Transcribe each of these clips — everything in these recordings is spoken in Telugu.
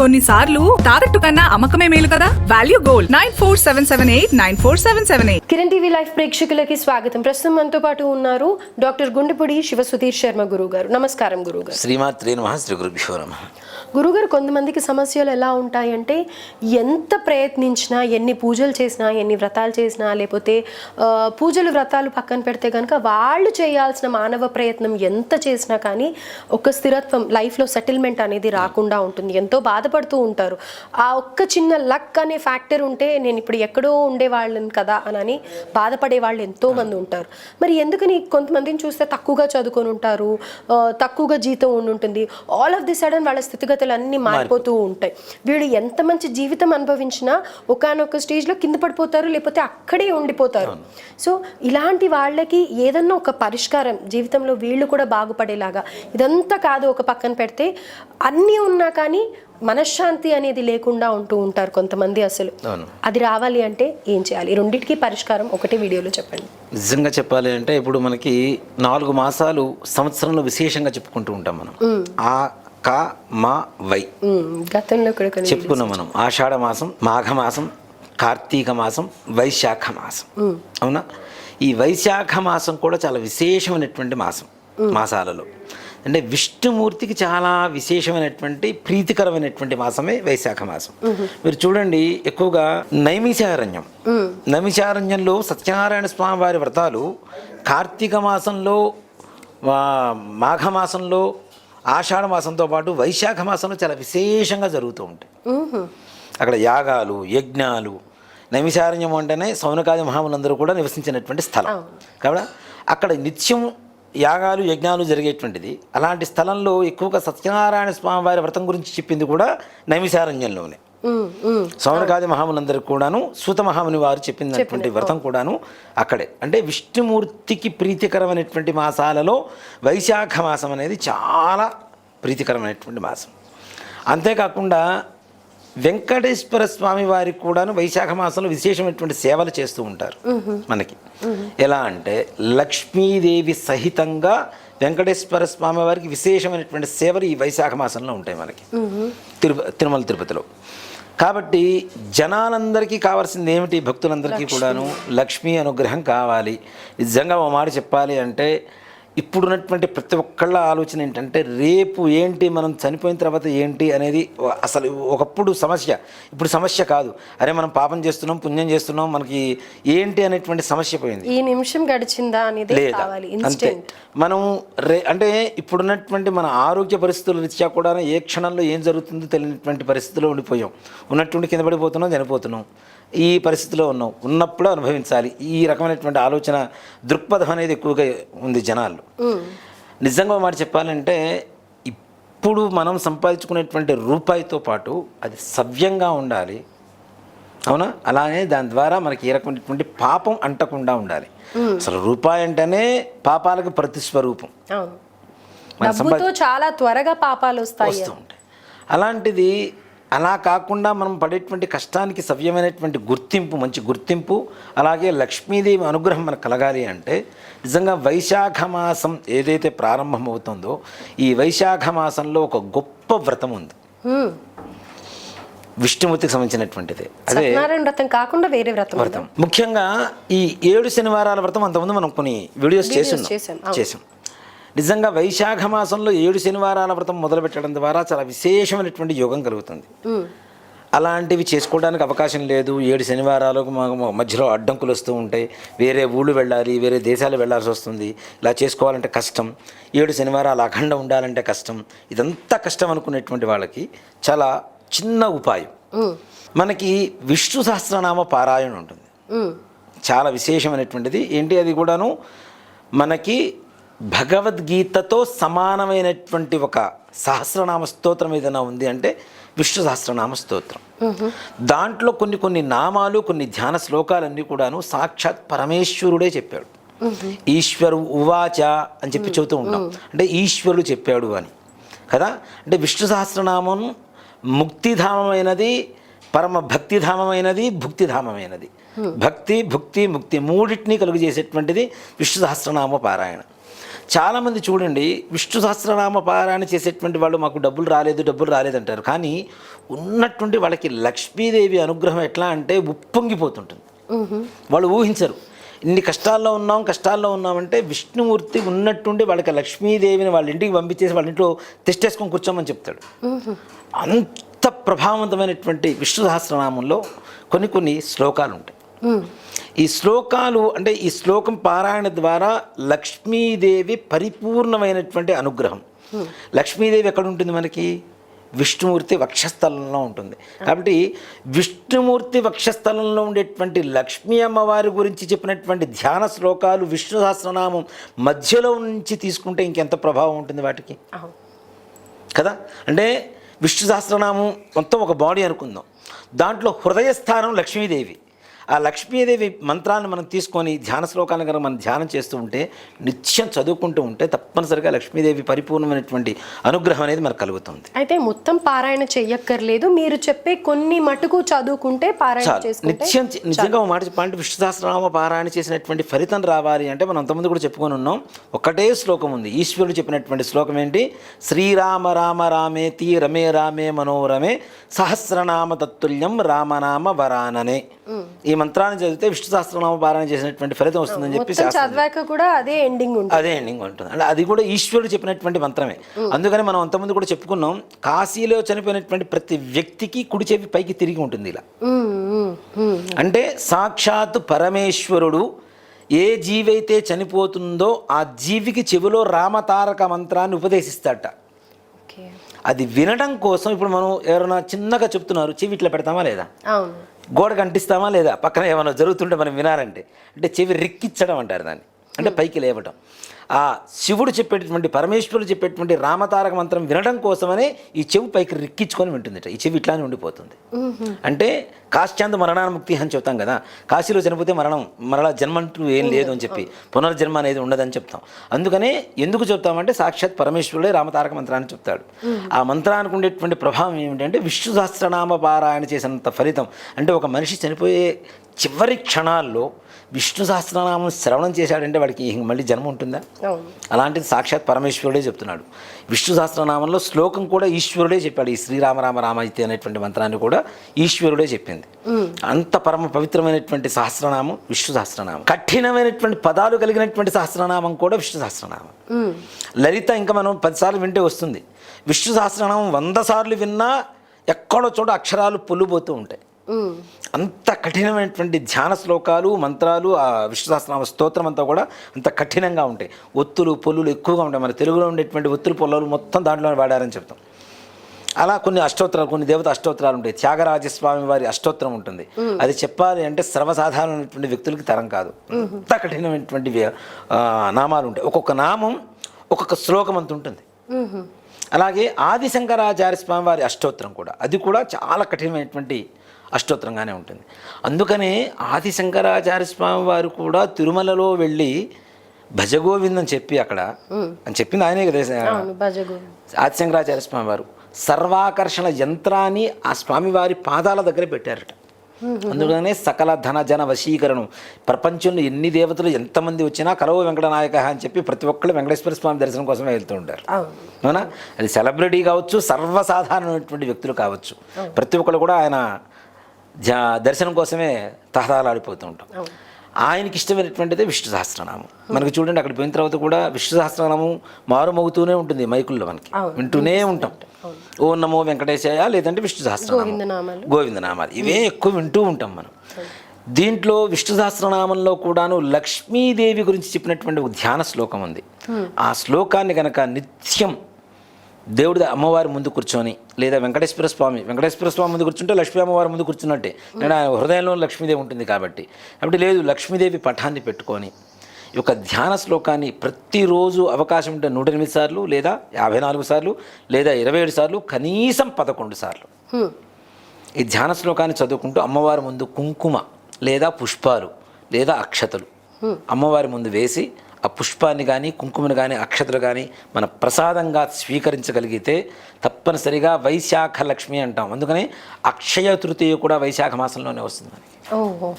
కొన్నిసార్లు తాకట్టు కన్నా అమ్మకమే మేలు కదా? Value gold nine four seven seven eight nine four seven seven eight Kiran TV life ప్రేక్షకులకి స్వాగతం. ప్రస్తుతం మనతో పాటు ఉన్నారు డాక్టర్ గుండెపూడి శివసుధీర్ శర్మ గురువు గారు నమస్కారం గురువు గారు శ్రీమాత్రే నమ శ్రీ గురుభ్యో నమ. గురుగారు కొంతమందికి సమస్యలు ఎలా ఉంటాయంటే ఎంత ప్రయత్నించినా ఎన్ని పూజలు చేసినా ఎన్ని వ్రతాలు చేసినా లేకపోతే పూజలు వ్రతాలు పక్కన పెడితే కనుక వాళ్ళు చేయాల్సిన మానవ ప్రయత్నం ఎంత చేసినా కానీ ఒక స్థిరత్వం లైఫ్లో సెటిల్మెంట్ అనేది రాకుండా ఉంటుంది. ఎంతో బాధపడుతూ ఉంటారు. ఆ ఒక్క చిన్న లక్ అనే ఫ్యాక్టర్ ఉంటే నేను ఇప్పుడు ఎక్కడో ఉండేవాళ్ళని కదా అని బాధపడే వాళ్ళు ఎంతో మంది ఉంటారు. మరి ఎందుకని కొంతమందిని చూస్తే తక్కువగా చదువుకొని ఉంటారు? తక్కువగా జీతం ఉండి ఉంటుంది. ఆల్ ఆఫ్ ది సడన్ వాళ్ళ స్థితిగతులు అన్నీ మారిపోతూ ఉంటాయి. వీళ్ళు ఎంత మంచి జీవితం అనుభవించినా ఒకనొక స్టేజ్లో కింద పడిపోతారు లేకపోతే అక్కడే ఉండిపోతారు. సో ఇలాంటి వాళ్ళకి ఏదన్నా ఒక పరిష్కారం జీవితంలో వీళ్ళు కూడా బాగుపడేలాగా. ఇదంతా కాదు ఒక పక్కన పెడితే అన్నీ ఉన్నా కానీ మనశ్శాంతి అనేది లేకుండా ఉంటూ ఉంటారు కొంతమంది అసలు. అది రావాలి అంటే ఏం చేయాలి? రెండింటికి పరిష్కారం ఒకటే వీడియోలో చెప్పండి. నిజంగా చెప్పాలి అంటే ఇప్పుడు మనకి నాలుగు మాసాలు సంవత్సరంలో విశేషంగా చెప్పుకుంటూ ఉంటాం మనం. ఆ క మా వై. గతంలో కూడా చెప్పుకున్నాం మనం. ఆషాఢ మాసం మాఘ మాసం కార్తీక మాసం వైశాఖ మాసం. అవునా? ఈ వైశాఖ మాసం కూడా చాలా విశేషమైనటువంటి మాసం మాసాలలో. అంటే విష్ణుమూర్తికి చాలా విశేషమైనటువంటి ప్రీతికరమైనటువంటి మాసమే వైశాఖ మాసం. మీరు చూడండి ఎక్కువగా నైమిషారణ్యం. నైమిషారణ్యంలో సత్యనారాయణ స్వామి వారి వ్రతాలు కార్తీక మాసంలో వా- మాఘ మాసంలో ఆషాఢ మాసంతో పాటు వైశాఖ మాసంలో చాలా విశేషంగా జరుగుతూ ఉంటాయి. అక్కడ యాగాలు యజ్ఞాలు నైమిషారణ్యం అంటేనే సౌనకాది మహాములందరూ కూడా నివసించినటువంటి స్థలం. కాబట్టి అక్కడ నిత్యం యాగాలు యజ్ఞాలు జరిగేటువంటిది. అలాంటి స్థలంలో ఎక్కువగా సత్యనారాయణ స్వామి వారి వ్రతం గురించి చెప్పింది కూడా. మ్మ్. సౌనకాది మహాములందరికీ కూడాను సూత మహాముని వారు చెప్పినటువంటి వ్రతం కూడాను అక్కడే. అంటే విష్ణుమూర్తికి ప్రీతికరమైనటువంటి మాసాలలో వైశాఖ మాసం అనేది చాలా ప్రీతికరమైనటువంటి మాసం. అంతేకాకుండా వెంకటేశ్వర స్వామి వారికి కూడాను వైశాఖ మాసంలో విశేషమైనటువంటి సేవలు చేస్తూ ఉంటారు మనకి. ఎలా అంటే లక్ష్మీదేవి సహితంగా వెంకటేశ్వర స్వామి వారికి విశేషమైనటువంటి సేవలు ఈ వైశాఖ మాసంలో ఉంటాయి మనకి. తిరుప తిరుమల తిరుపతిలో. కాబట్టి జనాలందరికీ కావాల్సింది ఏమిటి? భక్తులందరికీ కూడాను లక్ష్మీ అనుగ్రహం కావాలి. నిజంగా ఓ మాట చెప్పాలి అంటే ఇప్పుడున్నటువంటి ప్రతి ఒక్కళ్ళ ఆలోచన ఏంటంటే రేపు ఏంటి మనం చనిపోయిన తర్వాత ఏంటి అనేది అసలు ఒకప్పుడు సమస్య. ఇప్పుడు సమస్య కాదు. అరే మనం పాపం చేస్తున్నాం పుణ్యం చేస్తున్నాం మనకి ఏంటి అనేటువంటి సమస్య పోయింది. ఈ నిమిషం గడిచిందా అనేది లేదా? అంతే. ఇన్స్టెంట్ మనం రే అంటే ఇప్పుడున్నటువంటి మన ఆరోగ్య పరిస్థితుల రీత్యా కూడా ఏ క్షణంలో ఏం జరుగుతుందో తెలియనటువంటి పరిస్థితిలో ఉండిపోయాం. ఉన్నటువంటి కింద పడిపోతున్నాం చనిపోతున్నాం. ఈ పరిస్థితిలో ఉన్నాం. ఉన్నప్పుడు అనుభవించాలి. ఈ రకమైనటువంటి ఆలోచన దృక్పథం అనేది ఎక్కువగా ఉంది జనాల్లో. నిజంగా మాట చెప్పాలంటే ఇప్పుడు మనం సంపాదించుకునేటువంటి రూపాయితో పాటు అది సవ్యంగా ఉండాలి. అవునా? అలానే దాని ద్వారా మనకి ఏ రకమైనటువంటి పాపం అంటకుండా ఉండాలి. అసలు రూపాయి అంటేనే పాపాలకు ప్రతిస్వరూపం. చాలా త్వరగా పాపాలు వస్తాయి. అలాంటిది అలా కాకుండా మనం పడేటువంటి కష్టానికి సవ్యమైనటువంటి గుర్తింపు మంచి గుర్తింపు అలాగే లక్ష్మీదేవి అనుగ్రహం మనకు కలగాలి అంటే నిజంగా వైశాఖ మాసం ఏదైతే ప్రారంభమవుతుందో ఈ వైశాఖ మాసంలో ఒక గొప్ప వ్రతం ఉంది. విష్ణుమూర్తికి సంబంధించినటువంటిది అదే వ్రతం కాకుండా వేరే వ్రతం? వ్రతం ముఖ్యంగా ఈ ఏడు శనివారాల వ్రతం అంతకుముందు మనం కొన్ని వీడియోస్ చేసి. చేసాం నిజంగా వైశాఖ మాసంలో ఏడు శనివారాల వ్రతం మొదలు పెట్టడం ద్వారా చాలా విశేషమైనటువంటి యోగం కలుగుతుంది. అలాంటివి చేసుకోవడానికి అవకాశం లేదు. ఏడు శనివారాలకు మా మా మధ్యలో అడ్డంకులు వస్తూ ఉంటాయి. వేరే ఊళ్ళు వెళ్ళాలి వేరే దేశాలు వెళ్ళాల్సి వస్తుంది. ఇలా చేసుకోవాలంటే కష్టం. ఏడు శనివారాలు అఖండ ఉండాలంటే కష్టం. ఇదంతా కష్టం అనుకునేటువంటి వాళ్ళకి చాలా చిన్న ఉపాయం. మనకి విష్ణు సహస్రనామ పారాయణ ఉంటుంది. చాలా విశేషమైనటువంటిది. ఏంటి అది కూడాను? మనకి భగవద్గీతతో సమానమైనటువంటి ఒక సహస్రనామ స్తోత్రం ఏదైనా ఉంది అంటే విష్ణు సహస్రనామ స్తోత్రం. దాంట్లో కొన్ని కొన్ని నామాలు కొన్ని ధ్యాన శ్లోకాలన్నీ కూడాను సాక్షాత్ పరమేశ్వరుడే చెప్పాడు. ఈశ్వరు ఉవాచ అని చెప్పి చెబుతూ ఉంటాం. అంటే ఈశ్వరుడు చెప్పాడు అని. కదా? అంటే విష్ణు సహస్రనామం ముక్తిధామమైనది పరమ భక్తిధామమైనది భుక్తిధామమైనది. భక్తి భుక్తి ముక్తి మూడింటిని కలుగు చేసేటువంటిది విష్ణు సహస్రనామ పారాయణ. చాలామంది చూడండి విష్ణు సహస్రనామ పారాయణ చేసేటువంటి వాళ్ళు మాకు డబ్బులు రాలేదు డబ్బులు రాలేదు అంటారు. కానీ ఉన్నటువంటి వాళ్ళకి లక్ష్మీదేవి అనుగ్రహం ఎట్లా అంటే ఉప్పొంగిపోతుంటుంది. వాళ్ళు ఊహించరు. ఇన్ని కష్టాల్లో ఉన్నాం కష్టాల్లో ఉన్నామంటే విష్ణుమూర్తి ఉన్నట్టుండి వాళ్ళకి లక్ష్మీదేవిని వాళ్ళ ఇంటికి పంపించేసి వాళ్ళ ఇంట్లో తెస్టేసుకొని కూర్చోమని చెప్తాడు. అంత ప్రభావవంతమైనటువంటి విష్ణు సహస్రనామంలో కొన్ని కొన్ని శ్లోకాలు ఉంటాయి ఈ శ్లోకాలు అంటే ఈ శ్లోకం పారాయణ ద్వారా లక్ష్మీదేవి పరిపూర్ణమైనటువంటి అనుగ్రహం. లక్ష్మీదేవి ఎక్కడ ఉంటుంది మనకి? విష్ణుమూర్తి వక్షస్థలంలో ఉంటుంది. కాబట్టి విష్ణుమూర్తి వక్షస్థలంలో ఉండేటువంటి లక్ష్మీ అమ్మవారి గురించి చెప్పినటువంటి ధ్యాన శ్లోకాలు విష్ణు సహస్రనామం మధ్యలో నుంచి తీసుకుంటే ఇంకెంత ప్రభావం ఉంటుంది వాటికి? కదా? అంటే విష్ణు సహస్రనామం మొత్తం ఒక బాడీ అనుకుందాం. దాంట్లో హృదయస్థానం లక్ష్మీదేవి. ఆ లక్ష్మీదేవి మంత్రాన్ని మనం తీసుకొని ధ్యాన శ్లోకాలను కనుక మనం ధ్యానం చేస్తూ ఉంటే నిత్యం చదువుకుంటూ ఉంటే తప్పనిసరిగా లక్ష్మీదేవి పరిపూర్ణమైనటువంటి అనుగ్రహం అనేది మనకు కలుగుతుంది. అయితే మొత్తం పారాయణ చెయ్యక్కర్లేదు. మీరు చెప్పే కొన్ని మటుకు చదువుకుంటే పారాయణ నిత్యం నిజంగా మాట చెప్పాలంటే విష్ణు సహస్రనామ పారాయణ చేసినటువంటి ఫలితం రావాలి అంటే మనం అంతమంది కూడా చెప్పుకొని ఉన్నాం. ఒకటే శ్లోకం ఉంది. ఈశ్వరుడు చెప్పినటువంటి శ్లోకం ఏంటి? శ్రీరామ రామ రామేతి రమే రామే మనోరమే సహస్రనామ తత్తుల్యం రామనామ వరాననే. ఈ మంత్రాన్ని చదివితే విష్ణు సహస్రనామ పారాయణ చేసినటువంటి ఫలితం వస్తుందని చెప్పి చదివాక కూడా అదే ఎండింగ్ ఉంటుంది. అదే ఎండింగ్ ఉంటుంది. అంటే అది కూడా ఈశ్వరుడు చెప్పినటువంటి మంత్రమే. అందుకని మనం అంతకుముందు కూడా చెప్పుకున్నాం కాశీలో చనిపోయినటువంటి ప్రతి వ్యక్తికి కుడి చెవి పైకి తిరిగి ఉంటుంది ఇలా. అంటే సాక్షాత్ పరమేశ్వరుడు ఏ జీవైతే చనిపోతుందో ఆ జీవికి చెవిలో రామతారక మంత్రాన్ని ఉపదేశిస్తాడట. ఓకే. అది వినడం కోసం ఇప్పుడు మనం ఎవరైనా చిన్నగా చెప్తున్నారు చెవి ఇట్లా పెడతామా లేదా? అవును గోడకు అంటిస్తామా లేదా? పక్కన ఏమైనా జరుగుతుంటే మనం వినాలంటే. అంటే చెవి రెక్కిచ్చడం అంటారు దాన్ని. అంటే పైకి లేవటం. ఆ శివుడు చెప్పేటటువంటి పరమేశ్వరుడు చెప్పేటువంటి రామతారక మంత్రం వినడం కోసమనే ఈ చెవి పైకి రెక్కించుకొని వింటుందిట ఈ చెవి ఇట్లానే ఉండిపోతుంది. అంటే కాశ్చాంత మరణానుముక్తి అని చెప్తాం కదా. కాశీలో చనిపోతే మరణం మరలా జన్మ అంటూ ఏం లేదు అని చెప్పి పునర్జన్మ అనేది ఉండదని చెప్తాం. అందుకనే ఎందుకు చెప్తామంటే సాక్షాత్ పరమేశ్వరుడే రామతారక మంత్రాన్ని చెప్తాడు. ఆ మంత్రానికి ఉండేటువంటి ప్రభావం ఏమిటంటే విష్ణు సహస్రనామ పారాయణ చేసినంత ఫలితం. అంటే ఒక మనిషి చనిపోయే చివరి క్షణాల్లో విష్ణు సహస్రనామం శ్రవణం చేశాడంటే వాడికి ఇంక మళ్ళీ జన్మ ఉంటుందా? అలాంటిది సాక్షాత్ పరమేశ్వరుడే చెప్తున్నాడు. విష్ణు సహస్రనామంలో శ్లోకం కూడా ఈశ్వరుడే చెప్పాడు. ఈ శ్రీరామ రామ రామైతే అనేటువంటి మంత్రాన్ని కూడా ఈశ్వరుడే చెప్పింది. అంత పరమ పవిత్రమైనటువంటి సహస్రనామం విష్ణు సహస్రనామం. కఠినమైనటువంటి పదాలు కలిగినటువంటి సహస్రనామం కూడా విష్ణు సహస్రనామం. లలిత ఇంకా మనం పదిసార్లు వింటే వస్తుంది. విష్ణు సహస్రనామం వంద సార్లు విన్నా ఎక్కడో చోట అక్షరాలు పొల్లుపోతూ ఉంటాయి. అంత కఠినమైనటువంటి ధ్యాన శ్లోకాలు మంత్రాలు ఆ విష్ణు సహస్రనామ స్తోత్రం అంతా కూడా అంత కఠినంగా ఉంటాయి. ఒత్తులు పొల్లులు ఎక్కువగా ఉంటాయి. మన తెలుగులో ఉండేటువంటి ఒత్తులు పొల్లులు మొత్తం దాంట్లో వాడారని చెప్తాం. అలా కొన్ని అష్టోత్తరాలు కొన్ని దేవత అష్టోత్తరాలు ఉంటాయి. త్యాగరాజస్వామి వారి అష్టోత్తరం ఉంటుంది. అది చెప్పాలి అంటే సర్వసాధారణమైనటువంటి వ్యక్తులకి తరం కాదు. అంత కఠినమైనటువంటి నామాలు ఉంటాయి. ఒక్కొక్క నామం ఒక్కొక్క శ్లోకం అంత ఉంటుంది. అలాగే ఆదిశంకరాచార్య స్వామి వారి అష్టోత్తరం కూడా. అది కూడా చాలా కఠినమైనటువంటి అష్టోత్తరంగానే ఉంటుంది. అందుకనే ఆదిశంకరాచార్య స్వామి వారు కూడా తిరుమలలో వెళ్ళి భజగోవిందం చెప్పి అక్కడ అని చెప్పింది ఆయనే కదా అవును భజగు ఆదిశంకరాచార్య స్వామి వారు. సర్వాకర్షణ యంత్రాన్ని ఆ స్వామివారి పాదాల దగ్గర పెట్టారట. అందుకనే సకల ధన జన వశీకరణం. ప్రపంచంలో ఎన్ని దేవతలు ఎంతమంది వచ్చినా కలవ వెంకటనాయక అని చెప్పి ప్రతి ఒక్కళ్ళు వెంకటేశ్వర స్వామి దర్శనం కోసమే వెళ్తూ ఉంటారు. అవును. అది సెలబ్రిటీ కావచ్చు సర్వసాధారణమైనటువంటి వ్యక్తులు కావచ్చు. ప్రతి ఒక్కరు కూడా ఆయన జా దర్శనం కోసమే తహదాలాడిపోతూ ఉంటాం ఆయనకి ఇష్టమైనటువంటిదే విష్ణు సహస్రనామం మనకి చూడండి అక్కడ పోయిన తర్వాత కూడా విష్ణు సహస్రనామం మారుమోగుతూనే ఉంటుంది మైకుల్లో మనకి. వింటూనే ఉంటాం. ఓ నమో వెంకటేశయ లేదంటే విష్ణు సహస్రనామం. గోవిందనామాలు. ఇవే ఎక్కువ వింటూ ఉంటాం మనం. దీంట్లో విష్ణు సహస్రనామంలో కూడాను లక్ష్మీదేవి గురించి చెప్పినటువంటి ఒక ధ్యాన శ్లోకం ఉంది. ఆ శ్లోకాన్ని కనుక నిత్యం దేవుడి అమ్మవారి ముందు కూర్చొని లేదా వెంకటేశ్వర స్వామి వెంకటేశ్వర స్వామి ముందు కూర్చుంటే లక్ష్మీ అమ్మవారి ముందు కూర్చున్నట్టే. నేను ఆయన హృదయంలో లక్ష్మీదేవి ఉంటుంది కాబట్టి. కాబట్టి లేదు లక్ష్మీదేవి పఠాన్ని పెట్టుకొని ఈ యొక్క ధ్యాన శ్లోకాన్ని ప్రతిరోజు అవకాశం ఉంటే నూట ఎనిమిది సార్లు లేదా యాభై నాలుగు సార్లు లేదా ఇరవై ఏడు సార్లు కనీసం పదకొండు సార్లు. ఈ ధ్యాన శ్లోకాన్ని చదువుకుంటూ అమ్మవారి ముందు కుంకుమ లేదా పుష్పాలు లేదా అక్షతలు అమ్మవారి ముందు వేసి ఆ పుష్పాన్ని కానీ కుంకుమని కానీ అక్షతలు కానీ మన ప్రసాదంగా స్వీకరించగలిగితే తప్పనిసరిగా వైశాఖ లక్ష్మి అంటాం. అందుకని అక్షయ తృతీయ కూడా వైశాఖ మాసంలోనే వస్తుంది మనకి. ఓహో.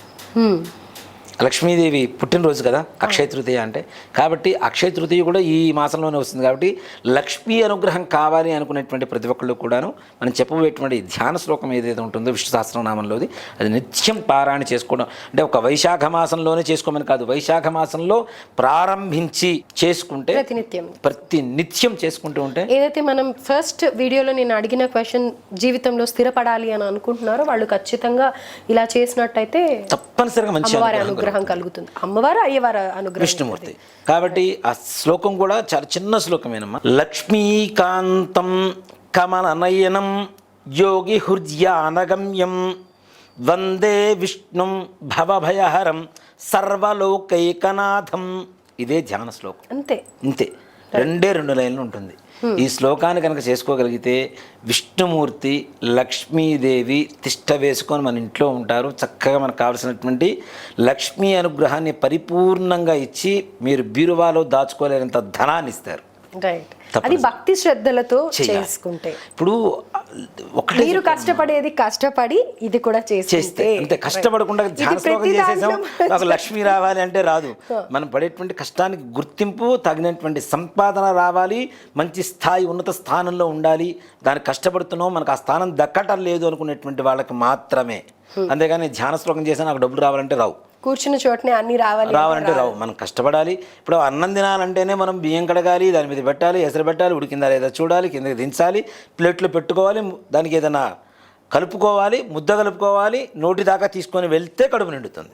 లక్ష్మీదేవి పుట్టినరోజు కదా అక్షయ తృతీయ అంటే. కాబట్టి అక్షయ తృతీయ కూడా ఈ మాసంలోనే వస్తుంది. కాబట్టి లక్ష్మీ అనుగ్రహం కావాలి అనుకునేటువంటి ప్రతి ఒక్కళ్ళు కూడాను మనం చెప్పబోయేటువంటి ధ్యాన శ్లోకం ఏదైతే ఉంటుందో విష్ణు సహస్రనామంలోది అది నిత్యం పారాయణ చేసుకోవడం. అంటే ఒక వైశాఖ మాసంలోనే చేసుకోమని కాదు వైశాఖ మాసంలో ప్రారంభించి చేసుకుంటే ప్రతినిత్యం. ప్రతి నిత్యం చేసుకుంటూ ఉంటే ఏదైతే మనం ఫస్ట్ వీడియోలో నేను అడిగిన క్వశ్చన్ జీవితంలో స్థిరపడాలి అని అనుకుంటున్నారో వాళ్ళు ఖచ్చితంగా ఇలా చేసినట్టయితే తప్పనిసరిగా మంచి అనుగ్రహం. అనుగ్రహం కలుగుతుంది. అమ్మవారు అయ్యవారు అనుగ్రహం విష్ణుమూర్తి. కాబట్టి ఆ శ్లోకం కూడా చాలా చిన్న శ్లోకమేనమ్మా. లక్ష్మీకాంతం కమలనయనం యోగి హృద్యానగమ్యం వందే విష్ణుం భవభయహరం సర్వలోకైకనాథం. ఇదే ధ్యాన శ్లోకం. అంతే. ఇంతే. రెండే రెండు లైన్లు ఉంటుంది. ఈ శ్లోకాన్ని కనుక చేసుకోగలిగితే విష్ణుమూర్తి లక్ష్మీదేవి తిష్ట వేసుకొని మన ఇంట్లో ఉంటారు. చక్కగా మనకు కావలసినటువంటి లక్ష్మీ అనుగ్రహాన్ని పరిపూర్ణంగా ఇచ్చి మీరు బీరువాలో దాచుకోలేనంత ధనాన్ని ఇస్తారు. అది భక్తి శ్రద్ధలతో. చేసుకుంటే. ఇప్పుడు ఒకటే మీరు కష్టపడేది కష్టపడి ఇది కూడా చేస్తే అంతే కష్టపడకుండా చేసేసాం. నాకు లక్ష్మి రావాలి అంటే రాదు. మనం పడేటువంటి కష్టానికి గుర్తింపు తగినటువంటి సంపాదన రావాలి. మంచి స్థాయి ఉన్నత స్థానంలో ఉండాలి. దానికి కష్టపడుతున్నాం. మనకు ఆ స్థానం దక్కటం లేదు అనుకునేటువంటి వాళ్ళకి మాత్రమే. అంతేగాని ధ్యాన శ్లోకం చేసినా నాకు డబ్బులు రావాలంటే రావు. కూర్చున్న చోటనే అన్ని రావాలి రావాలంటే రావు. మనం కష్టపడాలి. ఇప్పుడు అన్నం తినాలంటేనే మనం బియ్యం కడగాలి దాని మీద పెట్టాలి ఎసరు పెట్టాలి ఉడికిందా లేదా చూడాలి కిందకి దించాలి ప్లేట్లో పెట్టుకోవాలి దానికి ఏదైనా కలుపుకోవాలి ముద్ద కలుపుకోవాలి నోటి దాకా తీసుకొని వెళ్తే కడుపు నిండుతుంది.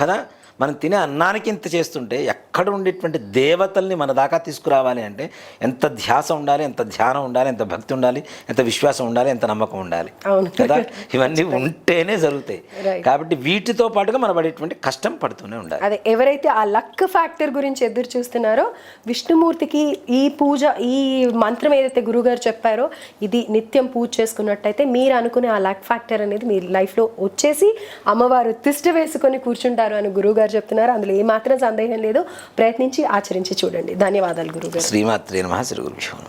కదా? మనం తినే అన్నానికి ఇంత చేస్తుంటే ఎక్కడ ఉండేటువంటి దేవతల్ని మన దాకా తీసుకురావాలి అంటే ఎంత ధ్యాస ఉండాలి ఎంత ధ్యానం ఉండాలి ఎంత భక్తి ఉండాలి ఎంత విశ్వాసం ఉండాలి ఎంత నమ్మకం ఉండాలి అవును. కదా ఇవన్నీ ఉంటేనే జరుగుతాయి. కాబట్టి వీటితో పాటుగా మనం పడేటువంటి కష్టం పడుతూనే ఉండాలి అదే ఎవరైతే ఆ లక్ ఫ్యాక్టర్ గురించి ఎదురు చూస్తున్నారో విష్ణుమూర్తికి ఈ పూజ ఈ మంత్రం ఏదైతే గురుగారు చెప్పారో ఇది నిత్యం పూజ చేసుకున్నట్టయితే మీరు అనుకునే ఆ లక్ ఫ్యాక్టర్ అనేది మీ లైఫ్లో వచ్చేసి అమ్మవారు తిష్ట వేసుకొని కూర్చుంటారు అని గారు చెప్తున్నారు. అందులో ఏమాత్రం సందేహం లేదు. ప్రయత్నించి ఆచరించి చూడండి. ధన్యవాదాలు గురువు శ్రీమాత్రే నమ. శ్రీ గురు